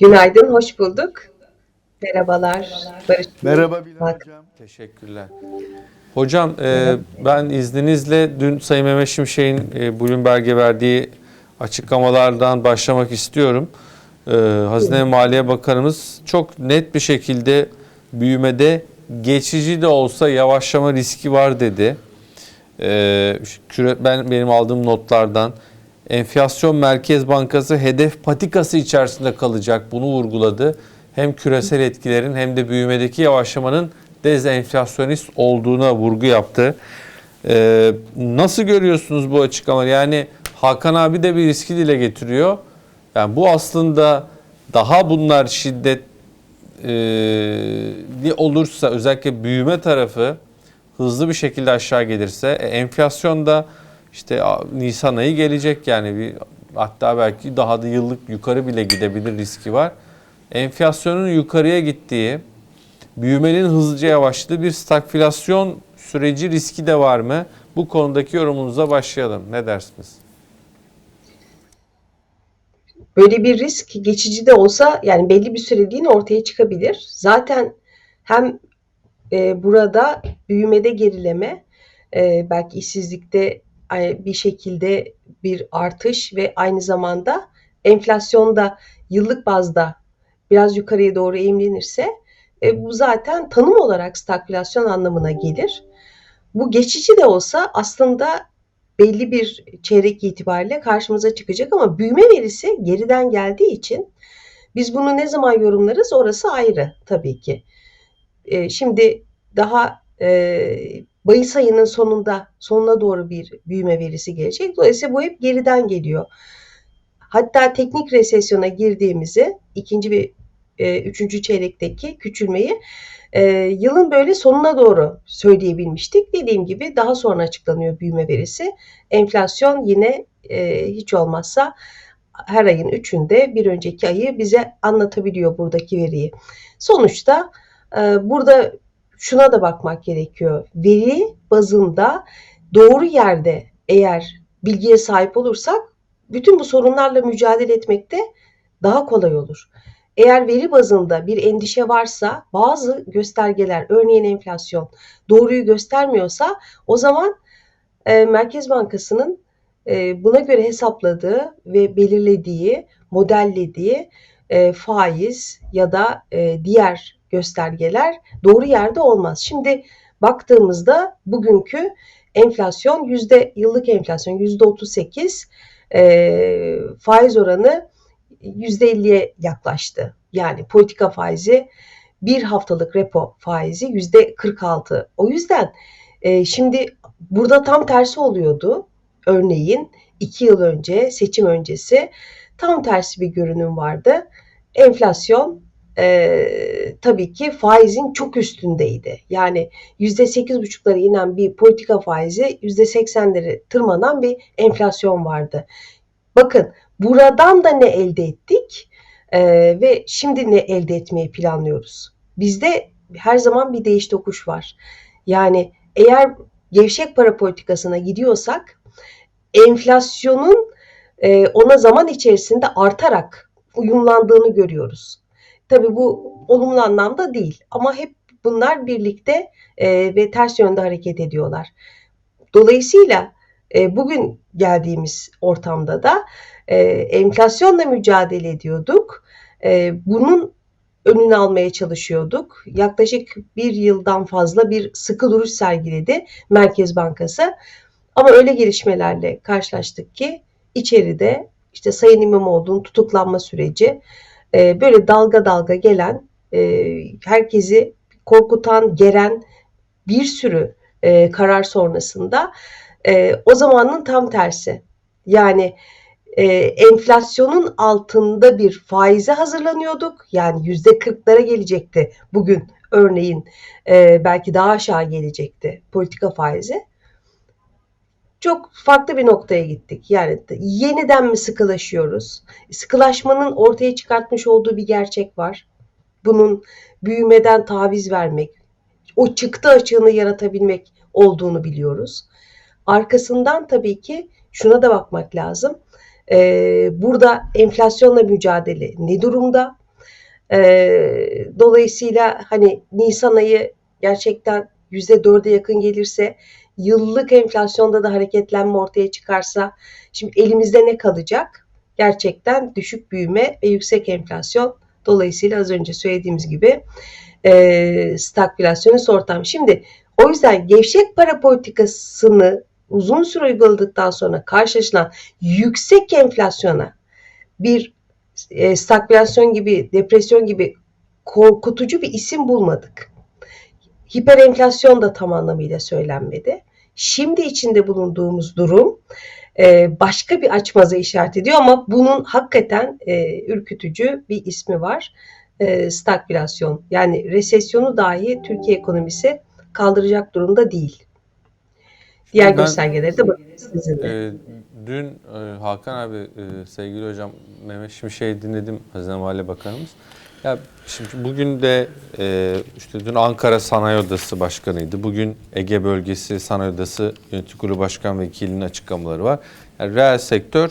Günaydın, hoş bulduk. Merhabalar, Barış. Merhaba Bilal Bak. Hocam. Teşekkürler. Hocam e, ben izninizle dün Sayın Mehmet Şimşek'in e, Bloomberg'e verdiği açıklamalardan başlamak istiyorum. E, Hazine ve Maliye Bakanımız çok net bir şekilde büyümede geçici de olsa yavaşlama riski var dedi. E, küre- ben benim aldığım notlardan enflasyon Merkez Bankası hedef patikası içerisinde kalacak bunu vurguladı. Hem küresel etkilerin hem de büyümedeki yavaşlamanın dezenflasyonist olduğuna vurgu yaptı. Ee, nasıl görüyorsunuz bu açıklamaları? Yani Hakan abi de bir riski dile getiriyor. Yani bu aslında daha bunlar şiddet e, olursa özellikle büyüme tarafı hızlı bir şekilde aşağı gelirse e, enflasyon da işte Nisan ayı gelecek yani bir hatta belki daha da yıllık yukarı bile gidebilir riski var. Enflasyonun yukarıya gittiği, büyümenin hızlıca yavaşladığı bir stagflasyon süreci riski de var mı? Bu konudaki yorumunuza başlayalım. Ne dersiniz? Böyle bir risk geçici de olsa yani belli bir süreliğine ortaya çıkabilir. Zaten hem e, burada büyümede gerileme, e, belki işsizlikte bir şekilde bir artış ve aynı zamanda enflasyonda yıllık bazda biraz yukarıya doğru eğimlenirse e, bu zaten tanım olarak stagflasyon anlamına gelir. Bu geçici de olsa aslında belli bir çeyrek itibariyle karşımıza çıkacak ama büyüme verisi geriden geldiği için biz bunu ne zaman yorumlarız orası ayrı tabii ki. E, şimdi daha e, Mayıs ayının sonunda sonuna doğru bir büyüme verisi gelecek. Dolayısıyla bu hep geriden geliyor. Hatta teknik resesyona girdiğimizi ikinci ve e, üçüncü çeyrekteki küçülmeyi e, yılın böyle sonuna doğru söyleyebilmiştik. Dediğim gibi daha sonra açıklanıyor büyüme verisi. Enflasyon yine e, hiç olmazsa her ayın üçünde bir önceki ayı bize anlatabiliyor buradaki veriyi. Sonuçta e, burada şuna da bakmak gerekiyor. Veri bazında doğru yerde eğer bilgiye sahip olursak bütün bu sorunlarla mücadele etmekte daha kolay olur. Eğer veri bazında bir endişe varsa bazı göstergeler örneğin enflasyon doğruyu göstermiyorsa o zaman e, Merkez Bankası'nın e, buna göre hesapladığı ve belirlediği, modellediği e, faiz ya da e, diğer göstergeler doğru yerde olmaz. Şimdi baktığımızda bugünkü enflasyon yüzde yıllık enflasyon yüzde 38 e, faiz oranı %50'ye yaklaştı. Yani politika faizi bir haftalık repo faizi %46. O yüzden e, şimdi burada tam tersi oluyordu. Örneğin iki yıl önce seçim öncesi tam tersi bir görünüm vardı. Enflasyon e, tabii ki faizin çok üstündeydi. Yani %8,5'lara inen bir politika faizi %80'leri tırmanan bir enflasyon vardı. Bakın buradan da ne elde ettik e, ve şimdi ne elde etmeyi planlıyoruz. Bizde her zaman bir değiş tokuş var. Yani eğer gevşek para politikasına gidiyorsak enflasyonun e, ona zaman içerisinde artarak uyumlandığını görüyoruz. Tabii bu olumlu anlamda değil ama hep bunlar birlikte e, ve ters yönde hareket ediyorlar. Dolayısıyla e, bugün geldiğimiz ortamda da e, enflasyonla mücadele ediyorduk. E, bunun önünü almaya çalışıyorduk. Yaklaşık bir yıldan fazla bir sıkı duruş sergiledi Merkez Bankası. Ama öyle gelişmelerle karşılaştık ki içeride işte Sayın İmamoğlu'nun tutuklanma süreci e, böyle dalga dalga gelen, e, herkesi korkutan, geren bir sürü e, karar sonrasında e, o zamanın tam tersi. Yani e, enflasyonun altında bir faize hazırlanıyorduk. Yani yüzde kırklara gelecekti bugün örneğin e, belki daha aşağı gelecekti politika faizi. Çok farklı bir noktaya gittik. Yani yeniden mi sıkılaşıyoruz? Sıkılaşmanın ortaya çıkartmış olduğu bir gerçek var. Bunun büyümeden taviz vermek, o çıktı açığını yaratabilmek olduğunu biliyoruz. Arkasından tabii ki şuna da bakmak lazım. Ee, burada enflasyonla mücadele ne durumda? Ee, dolayısıyla hani Nisan ayı gerçekten %4'e yakın gelirse yıllık enflasyonda da hareketlenme ortaya çıkarsa şimdi elimizde ne kalacak? Gerçekten düşük büyüme ve yüksek enflasyon. Dolayısıyla az önce söylediğimiz gibi e, stagflasyonist ortam. Şimdi o yüzden gevşek para politikasını uzun süre uyguladıktan sonra karşılaşılan yüksek enflasyona bir e, stagflasyon gibi, depresyon gibi korkutucu bir isim bulmadık. Hiperenflasyon da tam anlamıyla söylenmedi. Şimdi içinde bulunduğumuz durum e, başka bir açmaza işaret ediyor ama bunun hakikaten e, ürkütücü bir ismi var. E, stagflasyon. Yani resesyonu dahi Türkiye ekonomisi kaldıracak durumda değil. Diğer Ben- göstergeleri de de. Ee, dün e, Hakan abi, e, sevgili hocam Mehmet Şimşek'i dinledim Hazine Maliye Bakanımız. Ya şimdi bugün de e, işte dün Ankara Sanayi Odası Başkanı'ydı. Bugün Ege Bölgesi Sanayi Odası Yönetim Kurulu Başkan Vekili'nin açıklamaları var. Yani reel sektör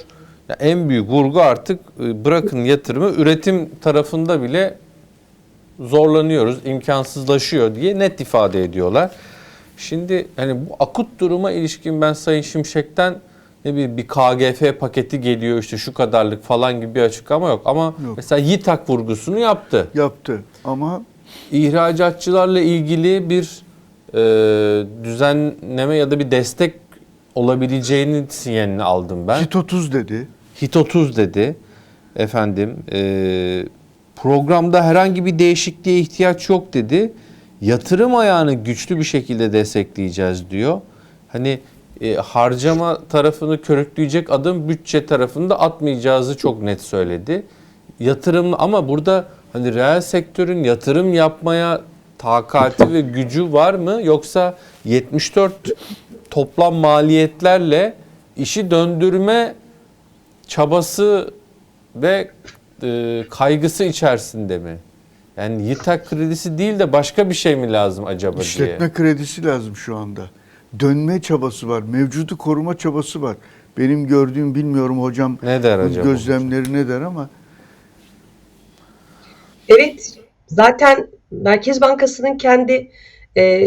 ya en büyük vurgu artık e, bırakın yatırımı üretim tarafında bile zorlanıyoruz, imkansızlaşıyor diye net ifade ediyorlar. Şimdi hani bu akut duruma ilişkin ben Sayın Şimşek'ten ne bileyim bir KGF paketi geliyor işte şu kadarlık falan gibi bir açıklama yok. Ama Yok. mesela YİTAK vurgusunu yaptı. yaptı ama İhracatçılarla ilgili bir e, düzenleme ya da bir destek olabileceğini sinyalini aldım ben. Hit 30 dedi. Hit 30 dedi efendim. e, programda herhangi bir değişikliğe ihtiyaç yok dedi. Yatırım ayağını güçlü bir şekilde destekleyeceğiz diyor. Hani e, harcama tarafını körükleyecek adım bütçe tarafında atmayacağızı çok net söyledi. Yatırım ama burada hani reel sektörün yatırım yapmaya takati ve gücü var mı yoksa 74 toplam maliyetlerle işi döndürme çabası ve e, kaygısı içerisinde mi? Yani YİTAK kredisi değil de başka bir şey mi lazım acaba diye. İşletme kredisi lazım şu anda. Dönme çabası var. Mevcudu koruma çabası var. Benim gördüğüm bilmiyorum hocam Ne der bu acaba? gözlemleri ne der ama Evet, zaten Merkez Bankası'nın kendi e,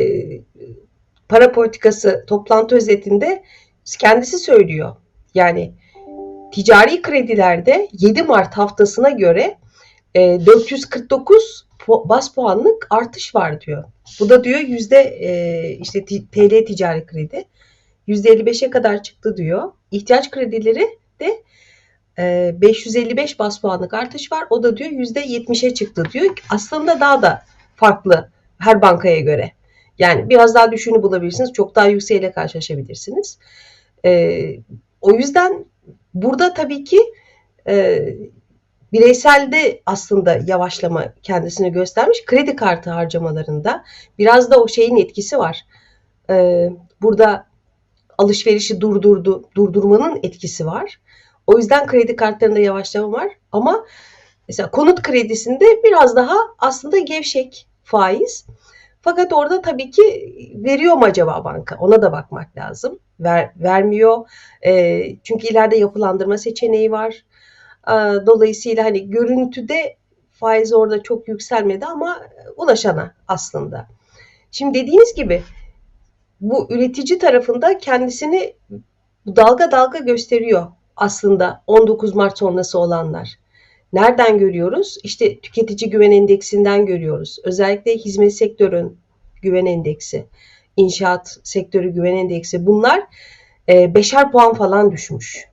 para politikası toplantı özetinde kendisi söylüyor. Yani ticari kredilerde 7 Mart haftasına göre e, 449 pu- bas puanlık artış var diyor. Bu da diyor yüzde e, işte TL ticari kredi yüzde 55'e kadar çıktı diyor. İhtiyaç kredileri de e, 555 bas puanlık artış var. O da diyor %70'e çıktı diyor. Aslında daha da farklı her bankaya göre. Yani biraz daha düşüğünü bulabilirsiniz. Çok daha yükseğiyle karşılaşabilirsiniz. E, o yüzden burada tabii ki e, bireyselde aslında yavaşlama kendisini göstermiş. Kredi kartı harcamalarında biraz da o şeyin etkisi var. E, burada alışverişi durdurdu, durdurmanın etkisi var. O yüzden kredi kartlarında yavaşlama var. Ama mesela konut kredisinde biraz daha aslında gevşek faiz. Fakat orada tabii ki veriyor mu acaba banka? Ona da bakmak lazım. Ver, vermiyor. E, çünkü ileride yapılandırma seçeneği var. E, dolayısıyla hani görüntüde faiz orada çok yükselmedi ama ulaşana aslında. Şimdi dediğiniz gibi bu üretici tarafında kendisini dalga dalga gösteriyor aslında 19 Mart sonrası olanlar. Nereden görüyoruz? İşte tüketici güven endeksinden görüyoruz. Özellikle hizmet sektörün güven endeksi, inşaat sektörü güven endeksi bunlar e, beşer puan falan düşmüş.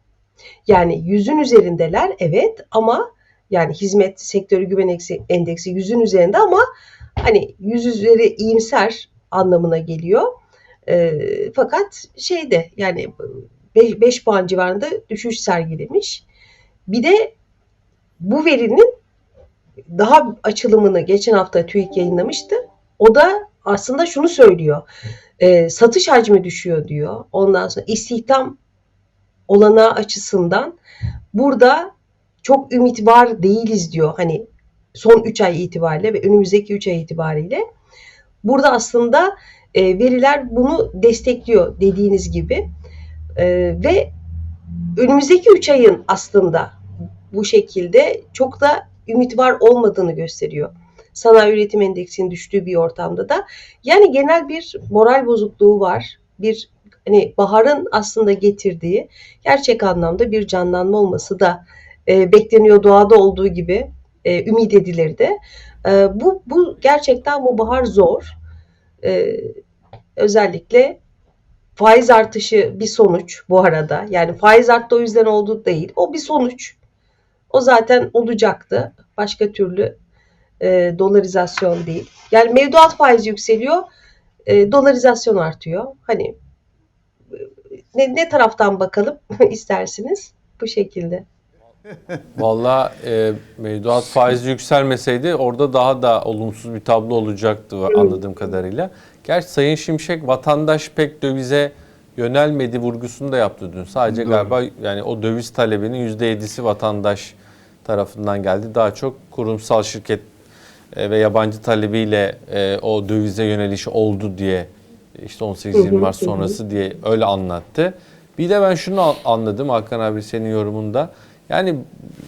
Yani yüzün üzerindeler evet ama yani hizmet sektörü güven endeksi, yüzün üzerinde ama hani yüz üzeri iyimser anlamına geliyor. E, fakat şeyde yani 5 puan civarında düşüş sergilemiş. Bir de bu verinin daha açılımını geçen hafta TÜİK yayınlamıştı. O da aslında şunu söylüyor. E, satış hacmi düşüyor diyor. Ondan sonra istihdam olanağı açısından burada çok ümit var değiliz diyor. Hani son 3 ay itibariyle ve önümüzdeki 3 ay itibariyle. Burada aslında e, veriler bunu destekliyor dediğiniz gibi. E, ve önümüzdeki 3 ayın aslında bu şekilde çok da ümit var olmadığını gösteriyor. Sanayi üretim endeksinin düştüğü bir ortamda da. Yani genel bir moral bozukluğu var. Bir hani baharın aslında getirdiği gerçek anlamda bir canlanma olması da e, bekleniyor doğada olduğu gibi e, ümit edilirdi. E, bu, bu gerçekten bu bahar zor. E, özellikle faiz artışı bir sonuç bu arada. Yani faiz arttı o yüzden oldu değil. O bir sonuç. O zaten olacaktı. Başka türlü e, dolarizasyon değil. Yani mevduat faizi yükseliyor, e, dolarizasyon artıyor. Hani ne, ne taraftan bakalım istersiniz? Bu şekilde. Valla e, mevduat faizi yükselmeseydi orada daha da olumsuz bir tablo olacaktı anladığım kadarıyla. Gerçi Sayın Şimşek vatandaş pek dövize yönelmedi vurgusunu da yaptı dün. Sadece Doğru. galiba yani o döviz talebinin %7'si vatandaş tarafından geldi. Daha çok kurumsal şirket e, ve yabancı talebiyle e, o dövize yöneliş oldu diye işte 18-20 Mart sonrası diye öyle anlattı. Bir de ben şunu an- anladım Hakan abi senin yorumunda. Yani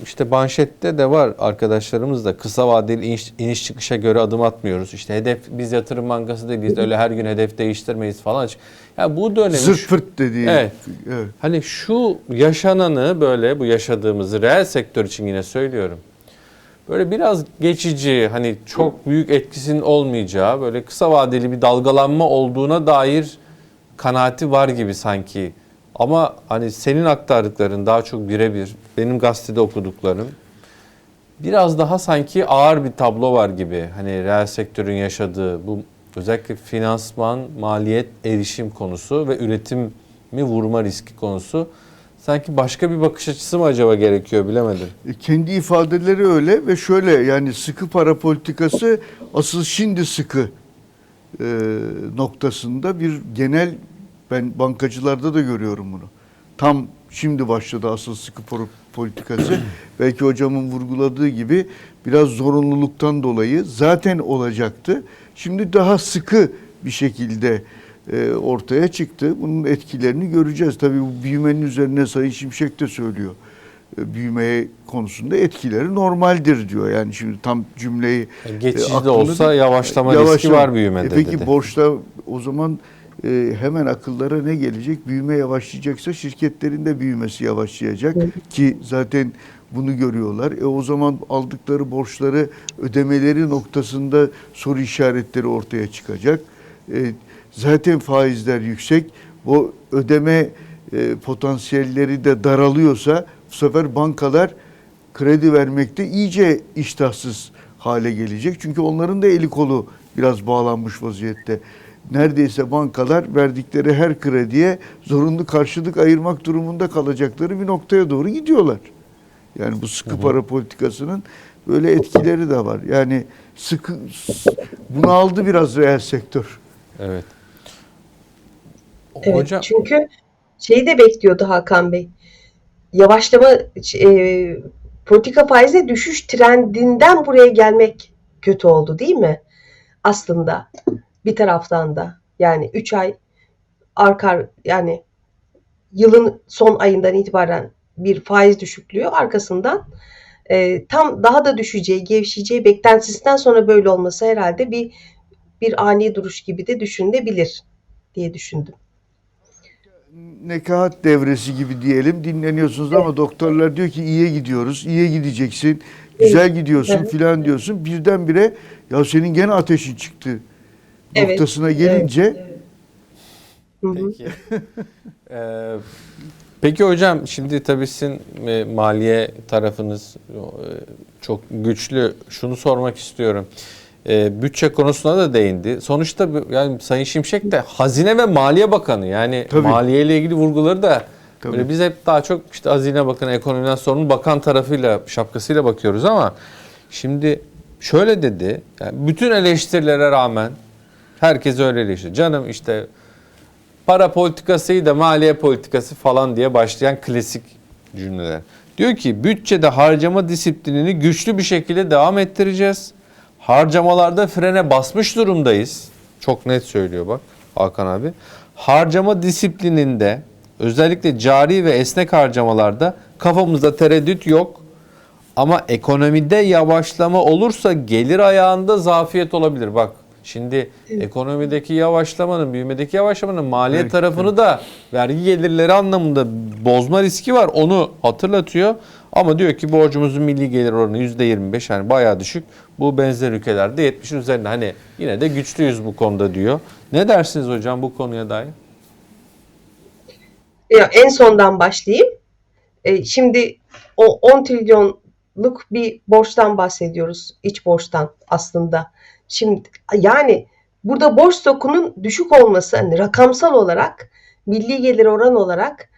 işte manşette de var arkadaşlarımız da kısa vadeli iniş, iniş çıkışa göre adım atmıyoruz. İşte hedef biz yatırım bankası değiliz. Öyle her gün hedef değiştirmeyiz falan. Ya bu dönemi Zırt pırt dediği. Evet. evet. Hani şu yaşananı böyle bu yaşadığımızı reel sektör için yine söylüyorum. Böyle biraz geçici hani çok büyük etkisinin olmayacağı böyle kısa vadeli bir dalgalanma olduğuna dair kanaati var gibi sanki. Ama hani senin aktardıkların daha çok birebir benim gazetede okuduklarım biraz daha sanki ağır bir tablo var gibi. Hani reel sektörün yaşadığı bu özellikle finansman, maliyet, erişim konusu ve üretimi vurma riski konusu. Sanki başka bir bakış açısı mı acaba gerekiyor bilemedim. E, Kendi ifadeleri öyle ve şöyle yani sıkı para politikası asıl şimdi sıkı e, noktasında bir genel ben bankacılarda da görüyorum bunu. Tam şimdi başladı asıl sıkı para politikası. Belki hocamın vurguladığı gibi biraz zorunluluktan dolayı zaten olacaktı. Şimdi daha sıkı bir şekilde ortaya çıktı. Bunun etkilerini göreceğiz. Tabii bu büyümenin üzerine Sayın Şimşek de söylüyor e, büyüme konusunda etkileri normaldir diyor. Yani şimdi tam cümleyi Yani geçici de olsa değil. yavaşlama riski var büyümede E peki dedi. borçta o zaman e, hemen akıllara ne gelecek? Büyüme yavaşlayacaksa şirketlerin de büyümesi yavaşlayacak ki zaten bunu görüyorlar. E o zaman aldıkları borçları ödemeleri noktasında soru işaretleri ortaya çıkacak. E, zaten faizler yüksek. Bu ödeme e, potansiyelleri de daralıyorsa bu sefer bankalar kredi vermekte iyice iştahsız hale gelecek. Çünkü onların da eli kolu biraz bağlanmış vaziyette. Neredeyse bankalar verdikleri her krediye zorunlu karşılık ayırmak durumunda kalacakları bir noktaya doğru gidiyorlar. Yani bu sıkı para politikasının böyle etkileri de var. Yani sıkı bunu aldı biraz reel sektör. Evet. Evet, Hocam çünkü şeyi de bekliyordu Hakan Bey. Yavaşlama e, politika faize düşüş trendinden buraya gelmek kötü oldu değil mi? Aslında bir taraftan da yani 3 ay arka yani yılın son ayından itibaren bir faiz düşüklüğü arkasından e, tam daha da düşeceği, gevşeyeceği beklentisinden sonra böyle olması herhalde bir bir ani duruş gibi de düşünülebilir diye düşündüm. Nekahat devresi gibi diyelim dinleniyorsunuz ama doktorlar diyor ki iyiye gidiyoruz, iyiye gideceksin, güzel gidiyorsun Evet. filan diyorsun. Birdenbire ya senin gene ateşin çıktı Evet, noktasına gelince Hı hı. Peki. Ee, peki hocam şimdi tabii sizin e, maliye tarafınız e, çok güçlü. Şunu sormak istiyorum. E, bütçe konusuna da değindi. Sonuçta yani Sayın Şimşek de Hazine ve Maliye Bakanı. Yani Tabii. maliye ile ilgili vurguları da Tabii. böyle biz hep daha çok işte Hazine Bakanı, ekonomiden sorumlu bakan tarafıyla şapkasıyla bakıyoruz ama şimdi şöyle dedi. Yani bütün eleştirilere rağmen herkes öyle eleştiriyor. Canım işte para politikasıydı da maliye politikası falan diye başlayan klasik cümleler. Diyor ki bütçede harcama disiplinini güçlü bir şekilde devam ettireceğiz. Harcamalarda frene basmış durumdayız. Çok net söylüyor bak Hakan abi. Harcama disiplininde özellikle cari ve esnek harcamalarda kafamızda tereddüt yok. Ama ekonomide yavaşlama olursa gelir ayağında zafiyet olabilir. Bak şimdi ekonomideki yavaşlamanın, büyümedeki yavaşlamanın maliyet Evet, tarafını da vergi gelirleri anlamında bozma riski var. Onu hatırlatıyor. Ama diyor ki borcumuzun milli gelir oranı %25 yani bayağı düşük. Bu benzer ülkelerde 70'in üzerinde. Hani yine de güçlüyüz bu konuda diyor. Ne dersiniz hocam bu konuya dair? Ya en sondan başlayayım. E, şimdi o 10 trilyonluk bir borçtan bahsediyoruz. iç borçtan aslında. Şimdi yani burada borç stokunun düşük olması hani rakamsal olarak milli gelir oran olarak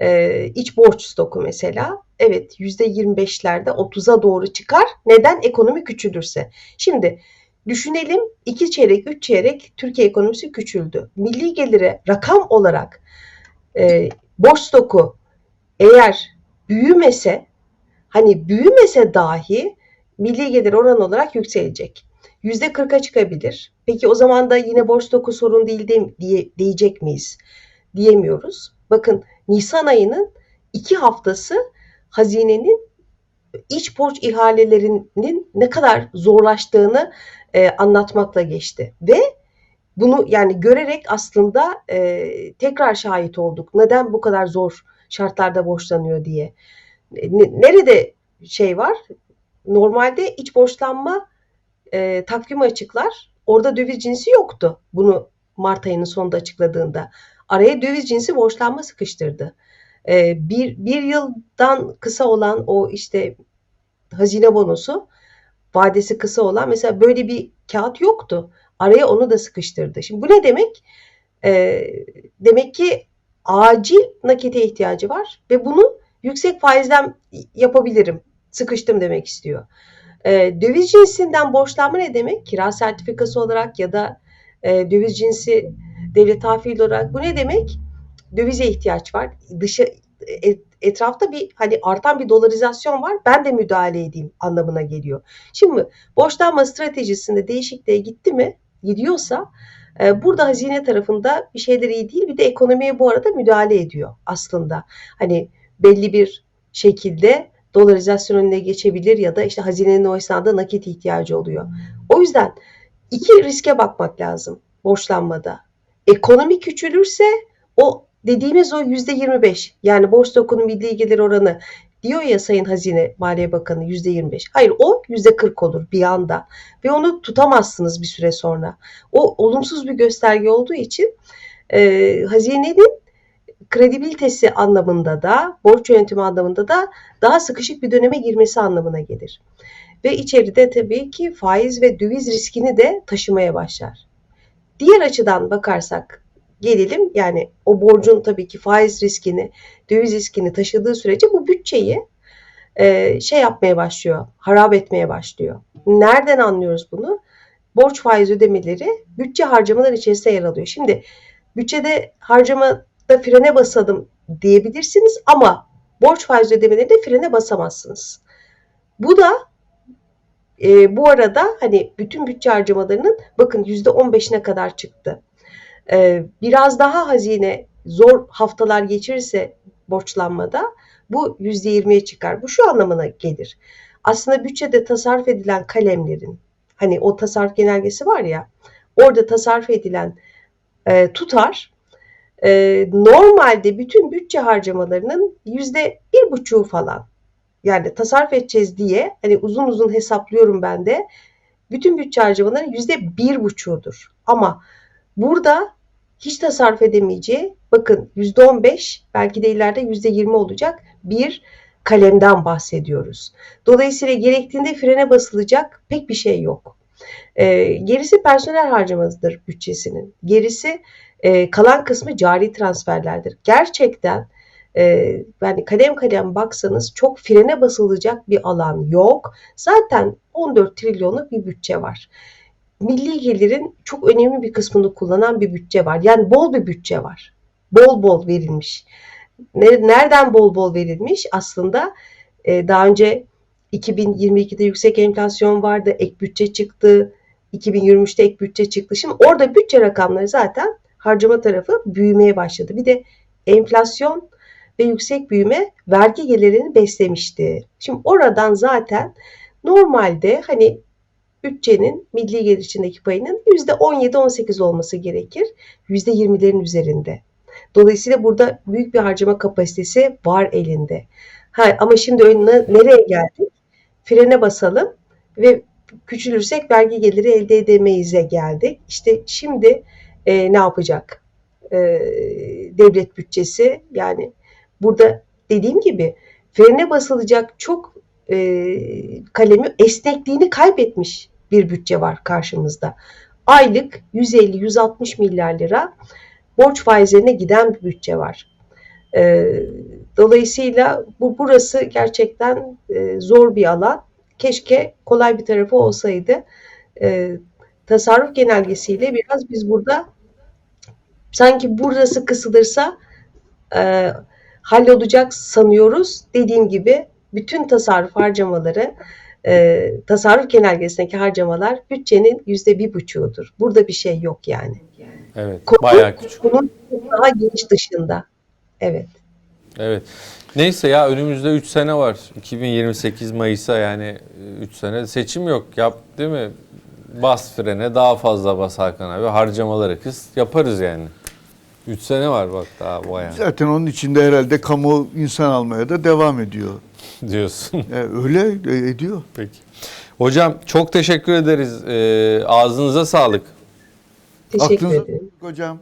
e, iç borç stoku mesela evet %25'lerde 30'a doğru çıkar. Neden? Ekonomi küçülürse. Şimdi düşünelim 2 çeyrek 3 çeyrek Türkiye ekonomisi küçüldü. Milli gelire rakam olarak e, borç stoku eğer büyümese hani büyümese dahi milli gelir oran olarak yükselecek. Yüzde 40'a çıkabilir. Peki o zaman da yine borç stoku sorun değil de, diye, diyecek miyiz? Diyemiyoruz. Bakın Nisan ayının iki haftası hazinenin iç borç ihalelerinin ne kadar zorlaştığını e, anlatmakla geçti. Ve bunu yani görerek aslında e, tekrar şahit olduk. Neden bu kadar zor şartlarda borçlanıyor diye. Ne- Nerede şey var? Normalde iç borçlanma e, takvimi açıklar. Orada döviz cinsi yoktu. Bunu Mart ayının sonunda açıkladığında. Araya döviz cinsi borçlanma sıkıştırdı. E, bir, bir yıldan kısa olan o işte hazine bonosu vadesi kısa olan mesela böyle bir kağıt yoktu. Araya onu da sıkıştırdı. Şimdi bu ne demek? Ee, demek ki acil nakite ihtiyacı var ve bunu yüksek faizden yapabilirim. Sıkıştım demek istiyor. Ee, döviz cinsinden borçlanma ne demek? Kira sertifikası olarak ya da e, döviz cinsi devlet tahvil olarak bu ne demek? Dövize ihtiyaç var. Dışı e, etrafta bir hani artan bir dolarizasyon var. Ben de müdahale edeyim anlamına geliyor. Şimdi borçlanma stratejisinde değişikliğe gitti mi? Gidiyorsa e, burada hazine tarafında bir şeyler iyi değil. Bir de ekonomiye bu arada müdahale ediyor aslında. Hani belli bir şekilde dolarizasyon önüne geçebilir ya da işte hazinenin o esnada nakit ihtiyacı oluyor. O yüzden iki riske bakmak lazım borçlanmada. Ekonomi küçülürse o dediğimiz o yüzde 25 yani borç stokunun milli gelir oranı diyor ya Sayın Hazine Maliye Bakanı yüzde 25. Hayır o yüzde 40 olur bir anda ve onu tutamazsınız bir süre sonra. O olumsuz bir gösterge olduğu için e, hazinenin kredibilitesi anlamında da borç yönetimi anlamında da daha sıkışık bir döneme girmesi anlamına gelir. Ve içeride tabii ki faiz ve döviz riskini de taşımaya başlar. Diğer açıdan bakarsak gelelim yani o borcun tabii ki faiz riskini, döviz riskini taşıdığı sürece bu bütçeyi e, şey yapmaya başlıyor, harap etmeye başlıyor. Nereden anlıyoruz bunu? Borç faiz ödemeleri bütçe harcamalar içerisinde yer alıyor. Şimdi bütçede harcamada frene basalım diyebilirsiniz ama borç faiz ödemelerinde frene basamazsınız. Bu da e, bu arada hani bütün bütçe harcamalarının bakın %15'ine kadar çıktı. E, biraz daha hazine zor haftalar geçirirse borçlanmada bu %20'ye çıkar. Bu şu anlamına gelir. Aslında bütçede tasarruf edilen kalemlerin hani o tasarruf genelgesi var ya orada tasarruf edilen e, tutar e, normalde bütün bütçe harcamalarının yüzde bir buçuğu falan yani tasarruf edeceğiz diye hani uzun uzun hesaplıyorum ben de bütün bütçe harcamaların yüzde bir buçuğudur. Ama burada hiç tasarruf edemeyeceği bakın yüzde on beş belki de ileride yüzde yirmi olacak bir kalemden bahsediyoruz. Dolayısıyla gerektiğinde frene basılacak pek bir şey yok. E, gerisi personel harcamasıdır bütçesinin. Gerisi e, kalan kısmı cari transferlerdir. Gerçekten e, yani kalem kalem baksanız çok frene basılacak bir alan yok. Zaten 14 trilyonluk bir bütçe var. Milli gelirin çok önemli bir kısmını kullanan bir bütçe var. Yani bol bir bütçe var. Bol bol verilmiş. Nereden bol bol verilmiş? Aslında e, daha önce 2022'de yüksek enflasyon vardı, ek bütçe çıktı. 2023'te ek bütçe çıktı. Şimdi orada bütçe rakamları zaten harcama tarafı büyümeye başladı. Bir de enflasyon ve yüksek büyüme vergi gelirini beslemişti. Şimdi oradan zaten normalde hani bütçenin milli gelir içindeki payının %17-18 olması gerekir. %20'lerin üzerinde. Dolayısıyla burada büyük bir harcama kapasitesi var elinde. Ha, ama şimdi önüne nereye geldik? Frene basalım ve küçülürsek vergi geliri elde edemeyiz'e geldik. İşte şimdi e, ne yapacak e, devlet bütçesi? Yani burada dediğim gibi frene basılacak çok e, kalemi esnekliğini kaybetmiş bir bütçe var karşımızda. Aylık 150-160 milyar lira borç faizlerine giden bir bütçe var. E, dolayısıyla bu burası gerçekten e, zor bir alan. Keşke kolay bir tarafı olsaydı. E, tasarruf genelgesiyle biraz biz burada sanki burası kısılırsa e, hallolacak sanıyoruz. Dediğim gibi bütün tasarruf harcamaları e, tasarruf genelgesindeki harcamalar bütçenin yüzde bir buçuğudur. Burada bir şey yok yani. Evet. Konu- Bayağı küçük. Bunun daha geniş dışında. Evet. Evet. Neyse ya önümüzde 3 sene var. 2028 Mayıs'a yani 3 sene seçim yok. Yap değil mi? Bas frene daha fazla bas Hakan abi. Harcamaları kıs yaparız yani. 3 sene var bak daha bayağı Zaten onun içinde herhalde kamu insan almaya da devam ediyor. diyorsun. E, öyle e, ediyor. Peki. Hocam çok teşekkür ederiz. Ee, ağzınıza sağlık. Teşekkür Aklınıza ederim. hocam.